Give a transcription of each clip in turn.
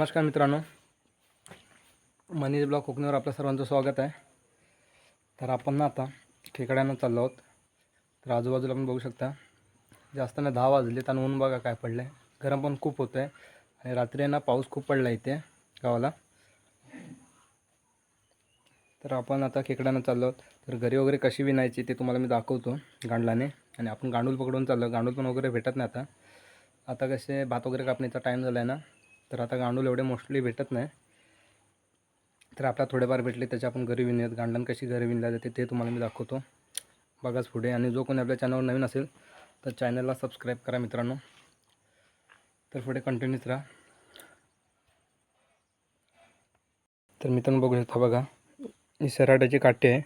नमस्कार मित्रांनो. मनीष ब्लॉक कोकणीवर आपल्या सर्वांचं स्वागत आहे. तर आपण ना आता खेकड्यानं चाललो आहोत. तर आजूबाजूला आपण बघू शकता. जास्त ना दहा वाजले आणि ऊन बघा काय पडलं आहे गरम पण खूप होतं आहे आणि रात्री आहे ना पाऊस खूप पडला इथे गावाला. तर आपण आता खेकड्यानं चाललो आहोत. तर घरी वगैरे कशी विणायची ते तुम्हाला मी दाखवतो गांडलाने. आणि आपण गांडूल पकडून चाललो गांडूल पण वगैरे भेटत नाही आता. आता कसे भात वगैरे कापण्याचा टाईम झाला आहे ना. तर आता गांडूळ एवढे मोस्टली भेटत नाही. तर आपल्या थोडेफार भेटले त्याचे आपण घरी विणूयात. गांडण कशी घरी विणल्या जाते ते तुम्हाला मी दाखवतो. बघाच पुढे. आणि जो कोणी आपल्या चॅनलवर नवीन असेल तर चॅनलला सबस्क्राईब करा मित्रांनो. तर पुढे कंटिन्यूच राहा. तर मित्रांनो बघू शकता बघा ही सराट्याची काठी आहे.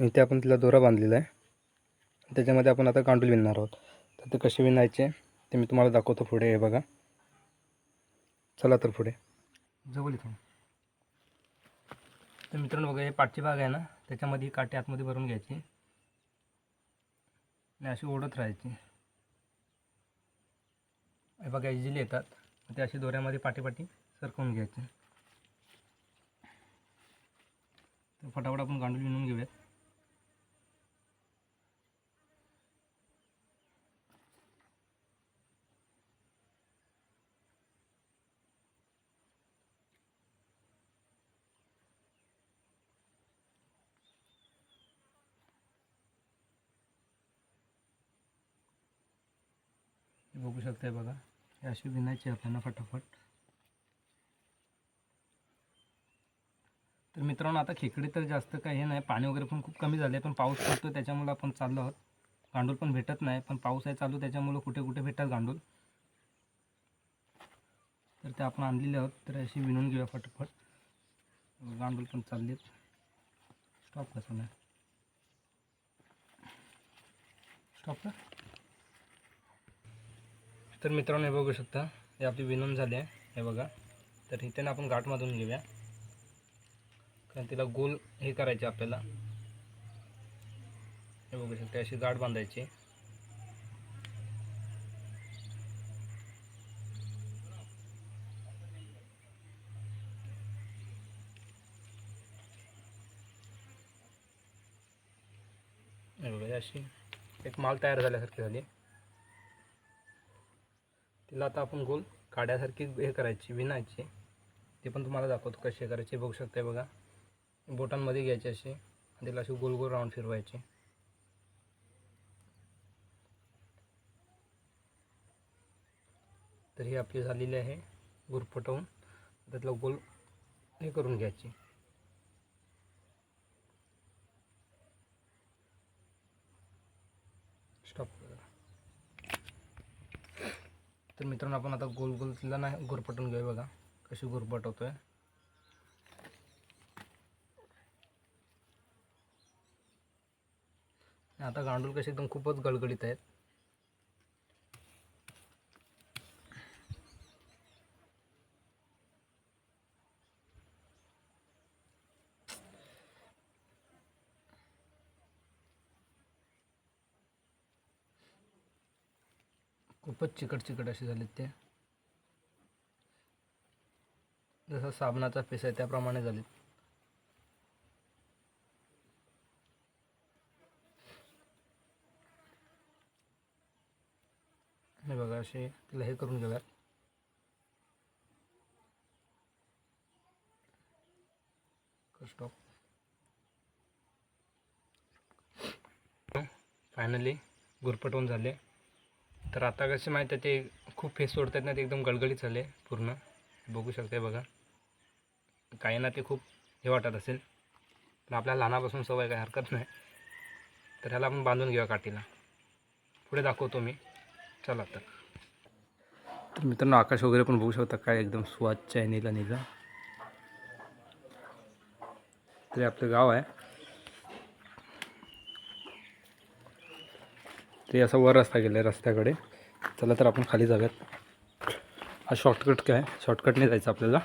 इथे आपण तिला दोरा बांधलेला आहे. त्याच्यामध्ये आपण आता गांडूल विणणार आहोत. तर ते कसे विणायचे ते मी तुम्हाला दाखवतो पुढे. हे बघा. चला तर पुढे. जवळ इथून. तर मित्रांनो बघा हे पाठची बाग आहे ना त्याच्यामध्ये काटे आतमध्ये भरून घ्यायची. आणि अशी ओढत राहायची. हे बघा इझिली येतात. ते अशी दोऱ्यामध्ये पाठीपाठी सरकवून घ्यायचे. तर फटाफट आपण गांडूळ विणून घेऊयात. बघू शकताय बघा. हे अशी विणायची आपल्याला फटाफट. तर मित्रांनो आता खेकडे तर जास्त काही हे नाही. पाणी वगैरे पण खूप कमी झाले पण पाऊस पडतो त्याच्यामुळे आपण चाललो आहोत. गांडूळ पण भेटत नाही पण पाऊस आहे चालू त्याच्यामुळं कुठे कुठे भेटतात गांडूळ. तर ते आपण आणलेले आहोत तर अशी विणून घेऊया फटाफट. गांडूळ पण चालले स्टॉप कसं नाही स्टॉप का तर मित्रांनो हे बघू शकता हे आपली विणून झाली आहे. हे बघा. तर इथे ना आपण घाटमधून घेऊया. कारण तिला गोल हे करायचे आपल्याला. हे बघू शकता अशी गाठ बांधायची. अशी एक माल तयार झाल्यासारखी झाली. तिला आता आपण गोल काड्यासारखी हे करायची विणायची. ते पण तुम्हाला दाखवतो कसे करायचे. बघू शकता बघा. बोटांमध्ये घ्यायचे असे. आणि तिला असे गोल गोल राऊंड फिरवायचे. तर ही आपली झालेली आहे गुरफटवून. आता तिला गोल हे करून घ्यायची. स्टॉप तर मित्रांनो आपण आता गोल गोल तिला ना गुरपटून घेऊया बघा कशी गुरपटवतोय आता गांडूळ कसे एकदम खूपच गळगळीत आहेत. खूपच चिकट चिकट असे झालेत ते. जसा साबणाचा पेस आहे त्याप्रमाणे झालेत. हे बघा असे तिला हे करून घेऊयात. फायनली गुरपटवून झाले. तर आता कसे माहीत आहे ते खूप फेस सोडतात ना ते एकदम गळगळीत झाले पूर्ण. बघू शकते बघा. काही ना ते खूप हे वाटत असेल. पण आपल्या लहानापासून सवय काही हरकत नाही. तर ह्याला आपण बांधून घेऊया काठीला. पुढे दाखवतो मी. चला तर. तर मित्रांनो आकाश वगैरे पण बघू शकता काय एकदम स्वच्छ आहे निला नीला ते आपलं गाव आहे. ते असा वर रस्ता गेला आहे रस्त्याकडे. चला तर आपण खाली जाऊयात. हा शॉर्टकट काय? शॉर्टकटने जायचं आपल्याला.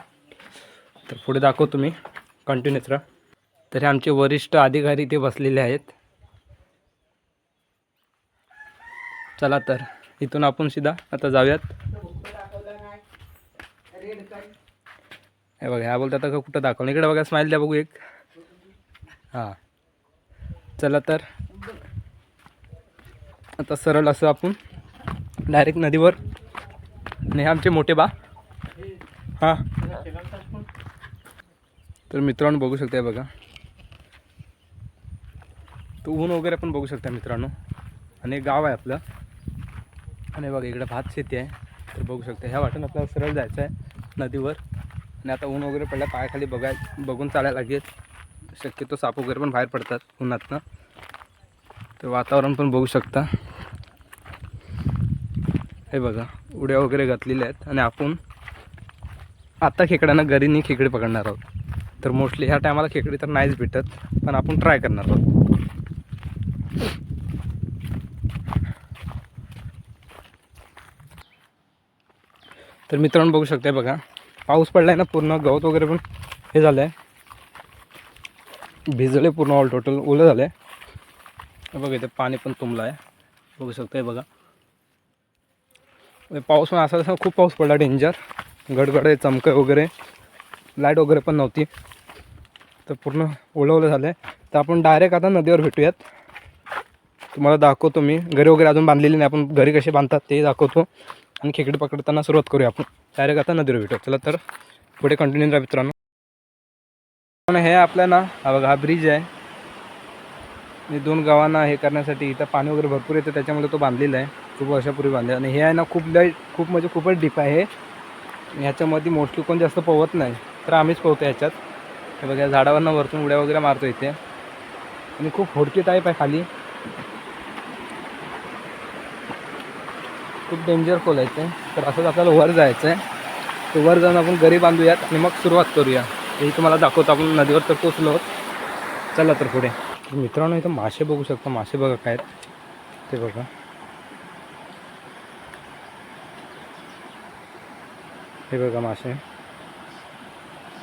तर पुढे दाखवतो मी कंटिन्यूच राहा तर हे आमचे वरिष्ठ अधिकारी ते बसलेले आहेत. चला तर इथून आपण सीधा आता जाऊयात. हे बघा ह्या बोलतात का कुठं दाखवलं? इकडे बघा स्माईल द्या बघू एक. हां. चला तर. आता सरळ असं आपण डायरेक्ट नदीवर आणि आमचे मोठे बा. हां. तर मित्रांनो बघू शकता बघा. तो ऊन वगैरे पण बघू शकता मित्रांनो. आणि एक गाव आहे आपलं. आणि बघा इकडं भात शेती आहे. तर बघू शकता ह्या वाटून आपल्याला सरळ जायचं आहे नदीवर. आणि आता ऊन वगैरे पडलं पायाखाली बघाय बघून चालायला लागेल. शक्यतो साप वगैरे पण बाहेर पडतात उन्हातनं. तर वातावरण पण बघू शकता. हे बघा उड्या वगैरे घातलेल्या आहेत आणि आपण आता खेकड्यांना घरी खेकडे पकडणार आहोत. तर मोस्टली ह्या टायमाला खेकडी तर नाहीच भेटत पण आपण ट्राय करणार आहोत. तर मित्रांनो बघू शकते बघा पाऊस पडलाय ना पूर्ण गवत वगैरे पण हे झालं आहे भिजले पूर्ण ऑल टोटल ओलं झालं आहे बघा इथे पाणी पण तुंबलं आहे बघू आहे बघा. म्हणजे पाऊस पण असा तसा खूप पाऊस पडला डेंजर. गडगडे चमकं वगैरे. लाइट वगैरे पण नव्हती. तर पूर्ण ओळवलं झालं आहे तर आपण डायरेक्ट आता नदीवर भेटूयात. तुम्हाला दाखवतो मी. घरी वगैरे अजून बांधलेली नाही. आपण घरी कसे बांधतात ते दाखवतो. आणि खेकडे पकडताना सुरुवात करूया आपण. डायरेक्ट आता नदीवर भेटू चला तर पुढे कंटिन्यू राहा मित्रांनो. पण हे आपल्या ना हा बघा हा ब्रिज आहे. म्हणजे दोन गावांना हे करण्यासाठी इथं पाणी वगैरे भरपूर येतं त्याच्यामुळे तो बांधलेला आहे. खूप वर्षापूर्वी बांधलेला आणि हे आहे ना खूप लय खूप म्हणजे खूपच डीप आहे ह्याच्यामध्ये मोस्टली कोण जास्त पोहत नाही. तर आम्हीच पोहतो ह्याच्यात. हे बघा झाडावरनं वरतून उड्या वगैरे मारतो इथे. आणि खूप होडकी टाईप आहे खाली. खूप डेंजर खोल आहे ते तर असंच आपल्याला वर जायचं आहे तर वर जाऊन आपण घरी बांधूयात आणि मग सुरुवात करूया. हे तुम्हाला दाखवतो आपण नदीवर तर पोचलो. आहोत. चला तर पुढे. मित्रांनो इथं मासे बघू शकता. मासे बघा काय ते बघा. हे बघा मासे.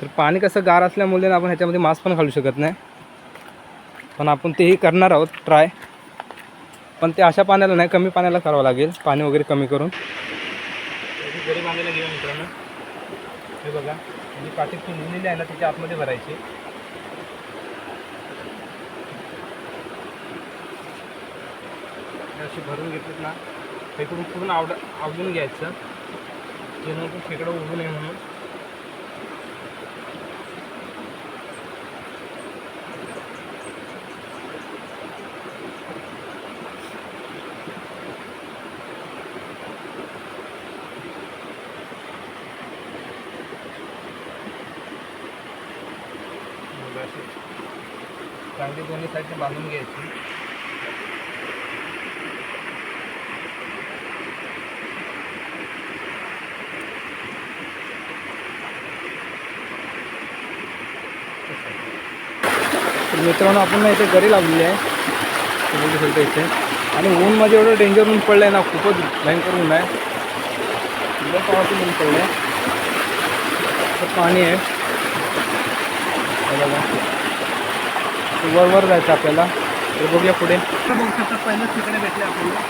तर पाणी कसं गार असल्यामुळे ना आपण ह्याच्यामध्ये मास पण घालू शकत नाही. पण आपण तेही करणार आहोत ट्राय पण ते अशा पाण्याला नाही कमी पाण्याला करावं लागेल. पाणी वगैरे कमी करून. गरीब बांधायला गेलं मित्रांनो. हे बघा. जी पाठी फुललेली आहे ना तिच्या आतमध्ये भरायची. असे भरून घेतलेत ना फेकडून पूर्ण आवड आवडून घ्यायचं. जेणेकरून खेकडं उभू नये म्हणून चांगली दोन्ही साईडने बांधून घ्यायची. मित्रांनो आपण ना इथे घरी लागलेली आहे. बघू शकतो इथे. आणि ऊन म्हणजे एवढं डेंजर ऊन पडलं आहे ना खूपच भयंकर ऊन आहे. एकदम ऊन पडलं आहे पाणी आहे. बघा. वर वर जायचं आपल्याला. तर बघूया पुढे. बघू शकता पहिलंच तिकडे भेटले आपल्याला.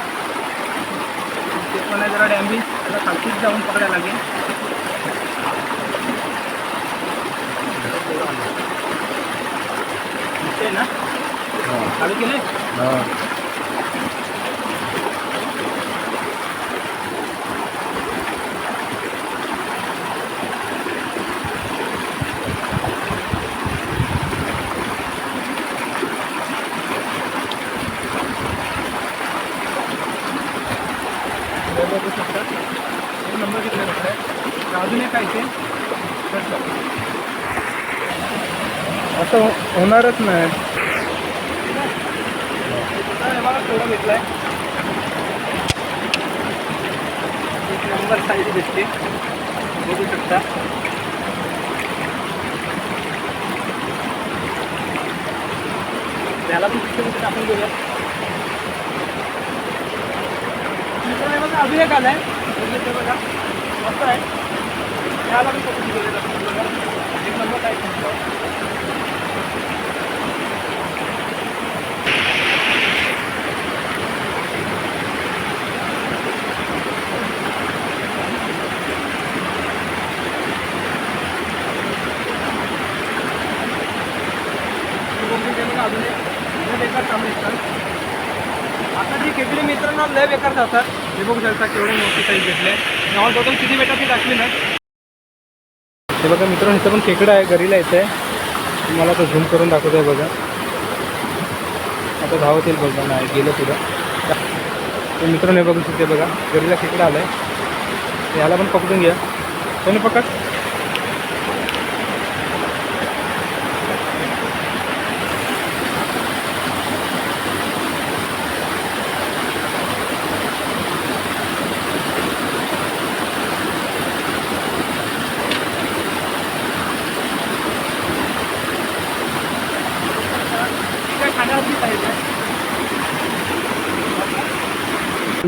ते पण आहे जरा डॅमेज आता खालतीच जाऊन पकडायला लागेल. ना? चालू केलंय हे बघू शकता हे नंबर किती भेटलाय तर अजून एक आहे ते असं हो- होणारच नाही. हे बघा. केवढं एक नंबर साईज भेटते बघू शकता त्याला पण किती आपण घेऊया बघा अजून एक आलाय बघा मस्त आहे त्याला पण फोटो दिलेले एक नंबर काय मिळतात आता जी केकडी मित्रांना लय बेकार जातात. हे बघू शकता केवढे मोठी साईज भेटले नॉल टोटल किती बेटा ती टाकली ना हे बघा मित्रांनो इथं पण खेकडं आहे घरीला येतं आहे. तुम्हाला तो झूम करून दाखवतो आहे बघा. आता धावत येईल बघा नाही गेलं तुला मित्रांनो हे बघू शकते बघा घरीला खेकडं आलं आहे याला पण पकडून घ्या. कोणी पकड?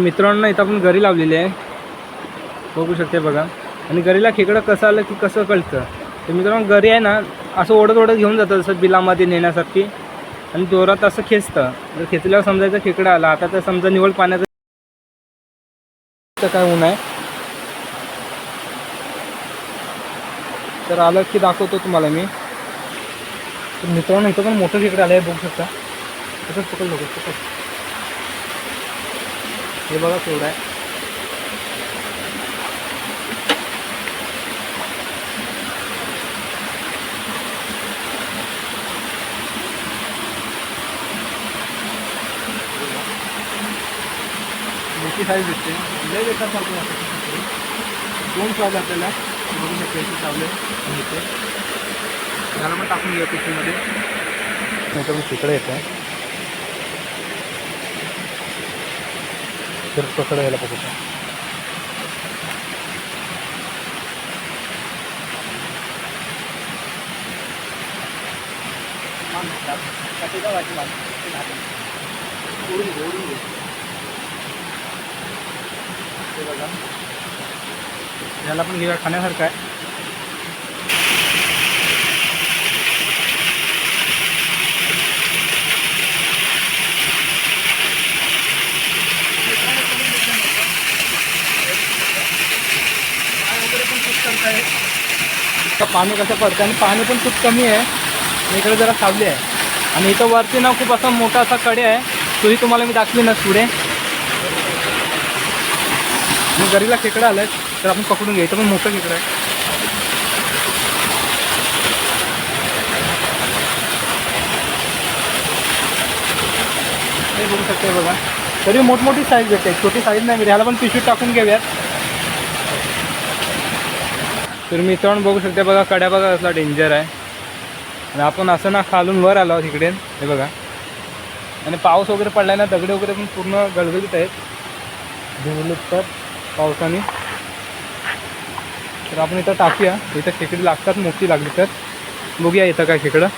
मित्रांनो इथं आपण गरी लावलेली आहे. बघू शकते बघा. आणि गरीला खेकडं कसं आलं की कसं कळतं. तर मित्रांनो घरी आहे ना असं ओढत ओढत घेऊन जातं जसं बिलामध्ये नेण्यासाठी आणि जोरात असं खेचतं. जर खेचल्यावर समजायचं खेकडं आला. आता तर समजा निवड पाण्याचं तर काय ऊन आहे? तर आलं की दाखवतो तुम्हाला मी. तर मित्रांनो इथं पण मोठं खेकडं आलं आहे बघू शकता. तसंच पकड लोक पकड हे। बघा केवढं आहे मोठी साईज भेटते लय बेकार आता दोन चावले आपल्याला बघू शकतो याचे चावले टाकून घ्या मग तिकडे येतं तर पकड यायला पकडतो हे बघा याला पण घेऊया खाण्यासारखं आहे. इतकं पाणी कसं पडतं आणि पाणी पण खूप कमी आहे. इकडे जरा सावली आहे. आणि इथं वरती ना खूप असा मोठा असा कडे आहे. तोही तुम्हाला मी दाखवी ना पुढे. मी गरीला खेकडं आलं तर आपण पकडून घ्यायचं. पण मोठं खेकडं आहे. बघू शकते बघा. तरी मोठमोठी साईज भेटते. छोटी साईज नाही भेटते. ह्याला पण पिशवी टाकून घेऊयात. तर मित्रांनो बघू शकते बघा कड्या बघा असला डेंजर आहे. आणि आपण असं ना खालून वर आलो तिकडे इकडे हे बघा. आणि पाऊस वगैरे पडला ना दगडे वगैरे पण पूर्ण गळगळीत आहेत. भिजलेत तर पावसाने. तर आपण इथं टाकूया. इथं खेकडी लागतात मोठी लागली तर. बघूया इथं काय खेकडं.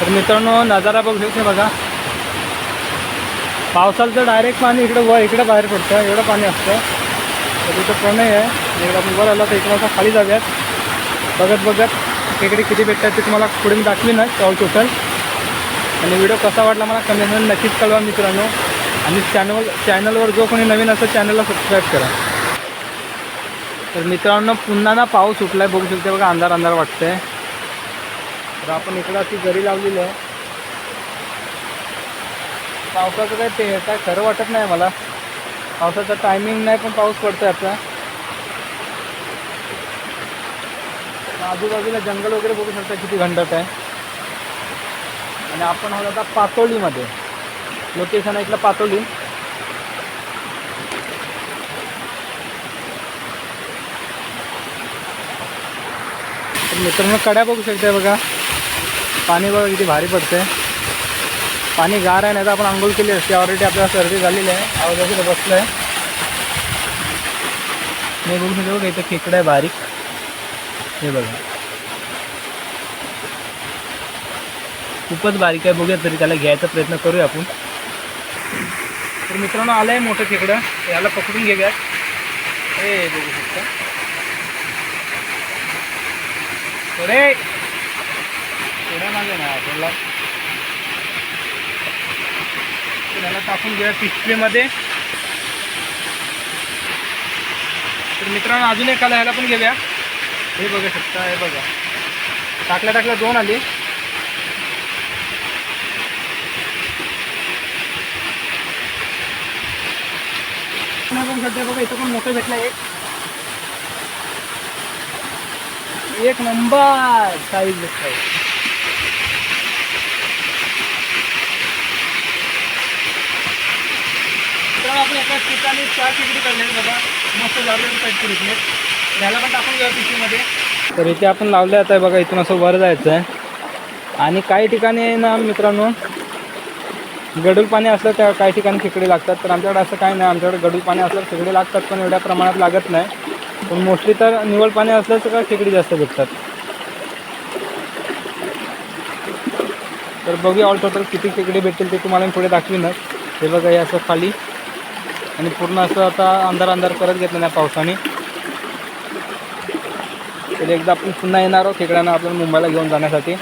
तर मित्रांनो नजारा बघू शकते बघा. पावसाला तर डायरेक्ट पाणी इकडं व इकडं बाहेर पडतं. एवढं पाणी असतं. तर इथं प्रणय आहे. एकदा आपण वर आला तर इकडं आता खाली जाऊयात. बघत बघत इकडे किती भेटतात ते तुम्हाला पुढे मी दाखवी ना ऑल टोटल आणि व्हिडिओ कसा वाटला मला कमेंटमध्ये नक्कीच कळवा मित्रांनो. आणि चॅनल चॅनलवर जो कोणी नवीन असेल चॅनलला सबस्क्राईब करा. तर मित्रांनो पुन्हा ना पाऊस सुटला आहे बघू शकते बघा अंधार अंधार वाटतंय. तर आपण इकडं अशी जरी लावलेली आहे. पावसाचं काय ते काय खरं वाटत नाही मला. पावसाचा टायमिंग नाही पण पाऊस पडतोय आता आजूबाजूला जंगल वगैरे बघू शकता किती घंटाट आहे. आणि आपण आहोत आता पातोळीमध्ये. लोकेशन ऐकलं पातोळी. मित्रांनो कड्या बघू शकताय बघा. पाणी बघा किती भारी पडतंय. पाणी गार आहे नाही तर आपण आंघोळ केली असते. ऑलरेडी आपल्याला सर्दी झालेली आहे. आवाजाकडे बसलं आहे मी बघू शकतो बघा इथं खेकडं आहे बारीक. हे बघा. खूपच बारीक आहे. बघूया तरी त्याला घ्यायचा प्रयत्न करूया आपण. तर मित्रांनो आलं आहे मोठं खेकडं. याला पकडून घेऊयात हे बघू शकता. थोडे थोड्या मागे ना आपल्याला. तर याला टाकून घेऊया पिशवीमध्ये तर मित्रांनो अजून एक आला ह्याला पण घेऊया. हे बघू शकता हे बघा. टाकल्या टाकल्या दोन आली. सध्या बघा इथं पण मोठं भेटला एक एक नंबर साईज भेटतंय तर आपण एकाच ठिकाणी चार तिकडी काढले बघा. मस्त लावलेले साईड भेटले ह्याला पण टाकून घेऊ पिशवीमध्ये तर इथे आपण लावले आता बघा इथून असं वर जायचं आहे आणि काही ठिकाणी आहे ना मित्रांनो गडूल पाणी असलं त्या काही ठिकाणी खेकडे लागतात. तर आमच्याकडे असं काही नाही. आमच्याकडे गडूल पाणी असलं खेकडे लागतात पण एवढ्या प्रमाणात लागत नाही. पण मोस्टली तर निवळ पाणी असलं तर खेकडी जास्त भेटतात. तर बघूया ऑल टोटल किती खेकडे भेटतील ते तुम्हाला मी पुढे दाखवीनच हे बघा हे असं खाली. आणि पूर्ण असं आता अंधार अंधार करत घेतलं नाही पावसाने. तर एकदा आपण पुन्हा येणार आहोत खेकड्यांना आपल्याला मुंबईला घेऊन जाण्यासाठी.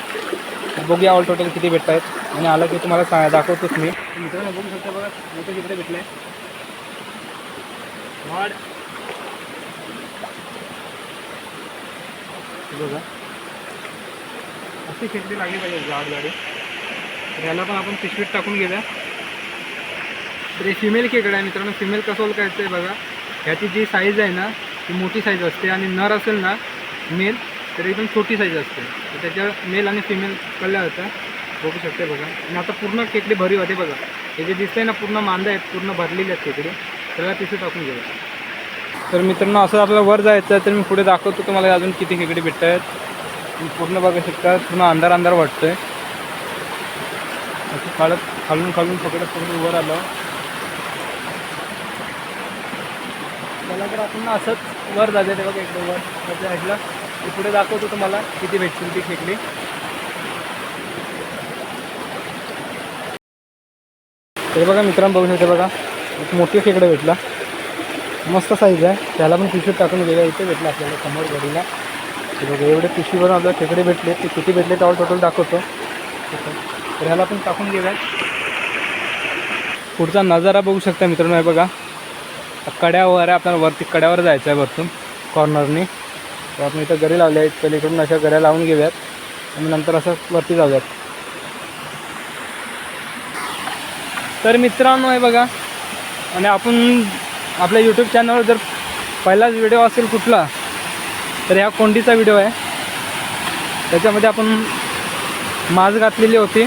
बघूया ऑल टोटल किती भेटत आहेत आणि आलं की तुम्हाला सांग दाखवतोच मी. मित्रांनो बघू शकता बघा मोठं चित्र भेटलं भेटले वाढ बघा. अशी खेकडी लागली पाहिजे झाड गाडी तर पण आपण पिशवीत टाकून घेऊया. तर हे फिमेल खेकडा आहे मित्रांनो. फिमेल कसं ओळखायचं आहे बघा. ह्याची जी साईज आहे ना ती मोठी साईज असते आणि नर असेल ना मेल तर एकदम छोटी साईज असते. तर त्याच्या मेल आणि फिमेल कळल्या जातं बघू शकते बघा. आणि आता पूर्ण खेकडे भरी होते बघा. हे जे दिसतंय ना पूर्ण मांदा आहेत पूर्ण भरलेले आहेत खेकडे. त्याला तिथे टाकून घेऊ तर मित्रांनो असं आपल्याला वर जायचं आहे तर मी पुढे दाखवतो तुम्हाला अजून किती खेकडे भेटत आहेत पूर्ण बघू शकता. पूर्ण अंधार अंधार वाटतोय. असं काढत खालून खालून पकडत पूर्ण वर आलं. पुन्हा असंच वर जाते ते बघा एकदम वर. त्याच्या साईडला मी पुढे दाखवतो तुम्हाला किती भेटतील ती खेकडी. ते बघा मित्रांनो बघू शकते बघा. एक मोठी खेकडे भेटला. मस्त साईज आहे. त्याला पण पिशवीत टाकून गेल्या इथे भेटलं आपल्याला समोर घडीला. बघा एवढे पिशवीवर आपल्याला खेकडे भेटले. ते किती भेटले त्यावर टोटल दाखवतो. तर ह्याला पण टाकून गेल्या पुढचा नजारा बघू शकता मित्रांनो हे बघा. कड्यावर आहे आपल्याला वरती कड्यावर जायचं आहे वरतून कॉर्नरनी तर आपण इथं गरी लावले आहेत पलीकडून अशा गऱ्या लावून घेऊयात. आणि नंतर असं वरती जाऊयात. तर मित्रांनो आहे बघा. आणि आपण आपल्या यूट्यूब चॅनलवर जर पहिलाच व्हिडिओ असेल कुठला तर ह्या कोंडीचा व्हिडिओ आहे. त्याच्यामध्ये आपण मास घातलेली होती.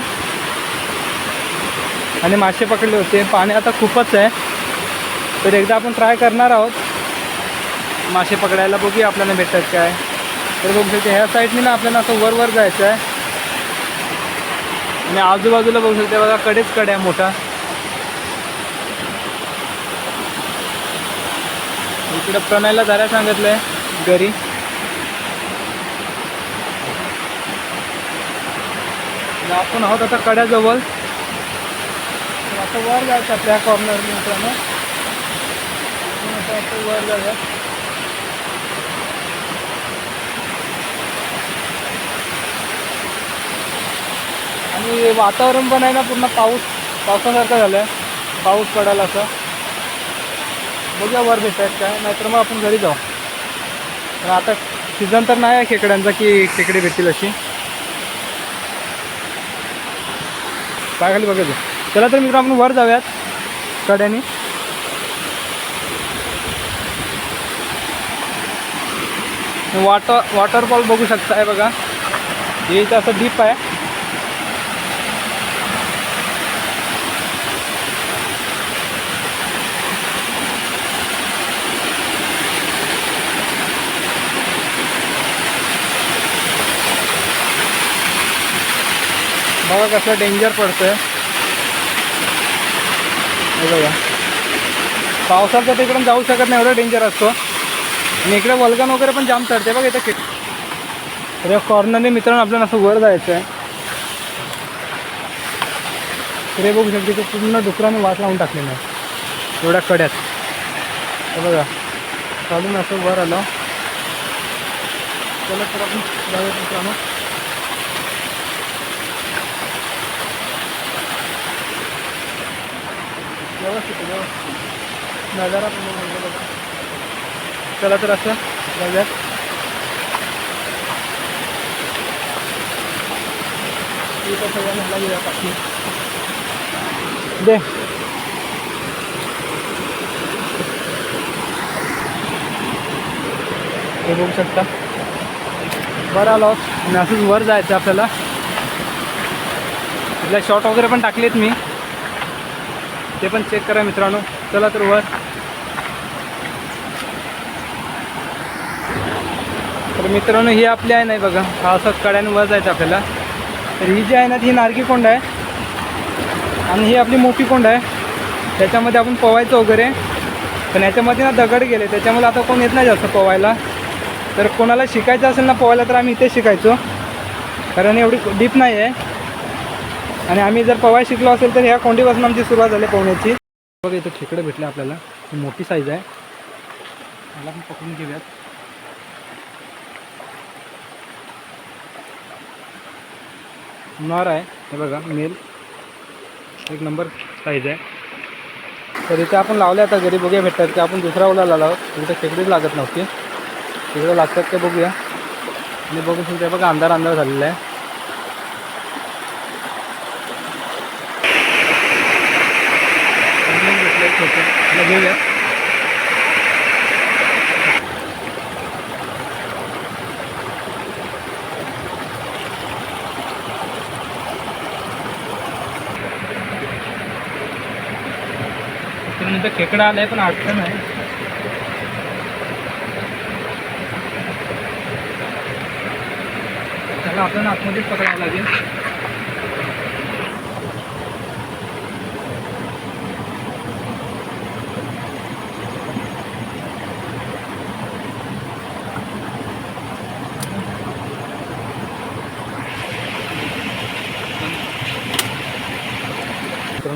आणि मासे पकडले होते. पाणी आता खूपच आहे. तर एकदा आपण ट्राय करणार आहोत. मासे पकडायला बघूया आपल्याला भेटतात काय. तर बघू शकते ह्या साईडने ना आपल्याला असं वर वर जायचं आहे. आणि आजूबाजूला बघू शकते बघा कडेच कडे आहे मोठा. इकडं प्रणयला सांगितलं आहे घरी. आपण आहोत आता कड्याजवळ. असं वर जायचं आपल्या कॉर्नर मित्रांनो आपण वर जाऊया. आणि वातावरण पण आहे ना पूर्ण पाऊस पावसासारखं झालं आहे पाऊस पडायला असं. बघूया वर भेटायत काय नाहीतर मग आपण घरी जाऊ. आता सीझन तर नाही आहे खेकड्यांचा की खेकडे भेटतील अशी. काय खाली बघायचं? चला तर मित्र आपण वर जाऊयात. कड्याने. वॉटर वॉटरफॉल बघू शकताय बघा. हे इथं असं डीप आहे. बघा कसं डेंजर पडतंय. बघा. पावसात तर तिकडून जाऊ शकत नाही एवढं डेंजर असतो. आणि इकडे वलगन वगैरे पण जाम चढते बघा इथं. किट तर या कॉर्नरने मित्रांनो आपल्याला असं वर जायचं आहे तर हे बघू शकते तो पूर्ण डुकराने वाट लावून टाकलेला आहे. एवढ्या कड्यात. हे बघा. चालून असं वर आलं. चला तर आपण जाऊया मित्रांनो. व्यवस्थित व्यवस्थित. नजारा पण बघा. चला तर असं जाऊया दे. हे बघू शकता. बरं आलो. आणि असंच वर जायचं आपल्याला. तिथल्या शॉर्ट वगैरे पण टाकलेत मी. ते पण चेक करा मित्रांनो. चला तर वर. तर मित्रांनो ही आपली आहे नाही बघा हा असं कड्याने वर जायचं आपल्याला. तर ही जी आहे ना ती नारकी कोंड आहे. आणि ही आपली मोठी कोंड आहे. त्याच्यामध्ये आपण पोवायचं वगैरे. पण याच्यामध्ये ना दगड गेले त्याच्यामुळे आता कोण येत नाही जास्त पोवायला. तर कोणाला शिकायचं असेल ना पोवायला तर आम्ही इथे शिकायचो. कारण एवढी डीप नाही आहे. आणि आम्ही जर पोवाय शिकलो असेल तर ह्या कोंडीपासून आमची सुरुवात झाली पोहण्याची. बघा इथं खेकडं भेटले आपल्याला. ही मोठी साईज आहे. मला पण पकडून घेऊयात. नॉर आहे. हे बघा मेल एक नंबर साईज आहे. तर इथे आपण लावले आता घरी बघूया भेटतात की आपण दुसरा ओला लावला तिथे खेकडीच लागत नव्हती. तिकडे लागतात ते बघूया. आणि बघू शकते बघा अंधार अंधार झालेला आहे. घेऊया त्यानंतर खेकडा आलाय पण अडचण आहे. त्याला आपल्याला आतमध्येच पकडावं लागेल.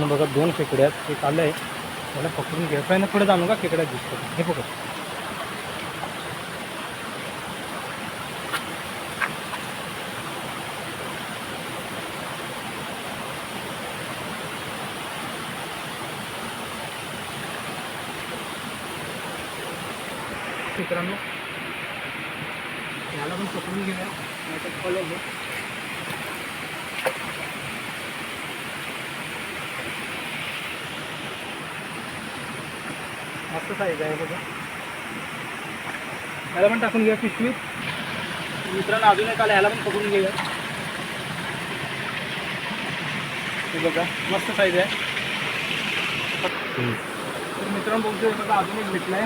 बघा दोन खेकडे आहेत एक आलं आहे त्याला पकडून घ्यायचं आहे ना पुढे जाणू का खेकड्यात दिसतो. हे पकड मित्रांनो याला पण पकडून घेऊया नाहीतर पळवलं मस्त साईज आहे बघा ह्याला पण टाकून घ्या पिशवीत मित्रांनो अजून एक आला ह्याला पण पकडून घेऊया. हे बघा मस्त साईज आहे. तर मित्रांनो बघतो बघा अजून एक भेटलं आहे.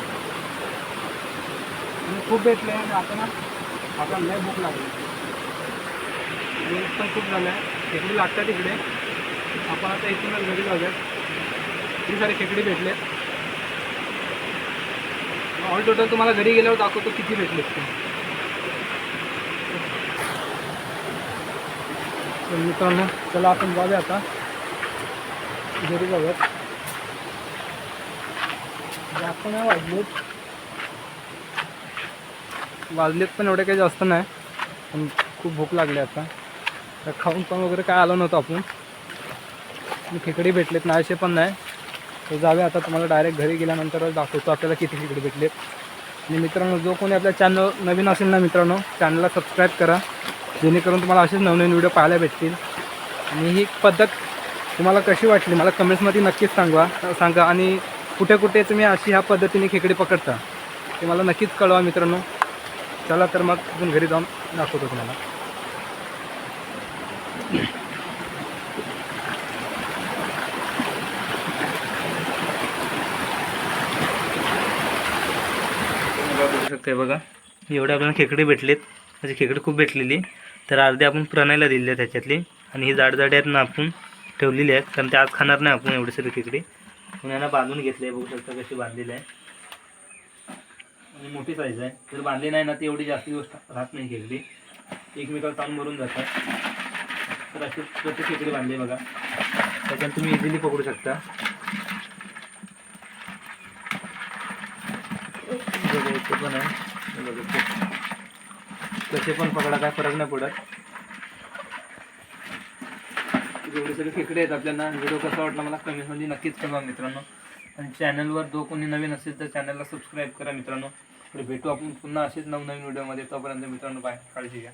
आणि खूप भेटलं आहे आणि आता ना आता लय भूक लागली. पण खूप झालं आहे. खेकडी लागतात इकडे. आपण आता इथूनच घरी जाऊयात. किती सारे खेकडी भेटले. ऑल टोटल तुम्हाला घरी गेल्यावर दाखवतो किती भेटले ते. तर मित्रांनो चला आपण जाऊया आता. घरी जाऊयात. जास्त नाही वाजलेत. वाजलेत पण एवढे काही जास्त नाही पण खूप भूक लागली आता. तर खाऊन पण वगैरे काय आलो नव्हतं आपण. खेकडी भेटलेत नाही असे पण नाही. तर जाऊया आता तुम्हाला डायरेक्ट घरी गेल्यानंतर दाखवतो आपल्याला किती खेकडे भेटले. आणि मित्रांनो जो कोणी आपल्या चॅनल नवीन असेल ना मित्रांनो चॅनलला सबस्क्राईब करा. जेणेकरून तुम्हाला असेच नवनवीन व्हिडिओ पाहायला भेटतील. आणि ही पद्धत तुम्हाला कशी वाटली मला कमेंट्समध्ये नक्कीच सांगवा सांगा. आणि कुठे कुठे तुम्ही अशी ह्या पद्धतीने खेकडे पकडता ते मला नक्कीच कळवा मित्रांनो. चला तर मग अजून घरी जाऊन दाखवतो तुम्हाला बघू शकते बघा. एवढे आपल्याला खेकडे भेटलेत. म्हणजे खेकडे खूप भेटलेली. तर अर्धे आपण प्रणायला दिलेले आहे त्याच्यातली. आणि ही जाड आहेत ना आपण ठेवलेली आहेत. कारण ते आज खाणार नाही आपण एवढे सगळे खेकडे. पुण्याला यांना बांधून घेतले बघू शकता कशी बांधलेली आहे. आणि मोठी साईज आहे. जर बांधली नाही ना ती एवढी जास्त दिवस राहत नाही खेकडी. एकमेकाला ताण भरून जातात. तर असे प्रत्येक खेकडे बांधले बघा. त्याच्यात तुम्ही इझिली पकडू शकता. बघा, इथे पण आहे. बघा, कसे पण पकडा काय फरक नाही पडत. जेवढे सगळे खेकडे आहेत आपल्याला व्हिडिओ कसा वाटला मला कमेंटमध्ये नक्कीच कळवा मित्रांनो. आणि चॅनलवर जो कोणी नवीन असेल तर चॅनलला सबस्क्राईब करा मित्रांनो. भेटू आपण पुन्हा असेच नवनवीन व्हिडिओमध्ये तोपर्यंत मित्रांनो बाय काळजी घ्या.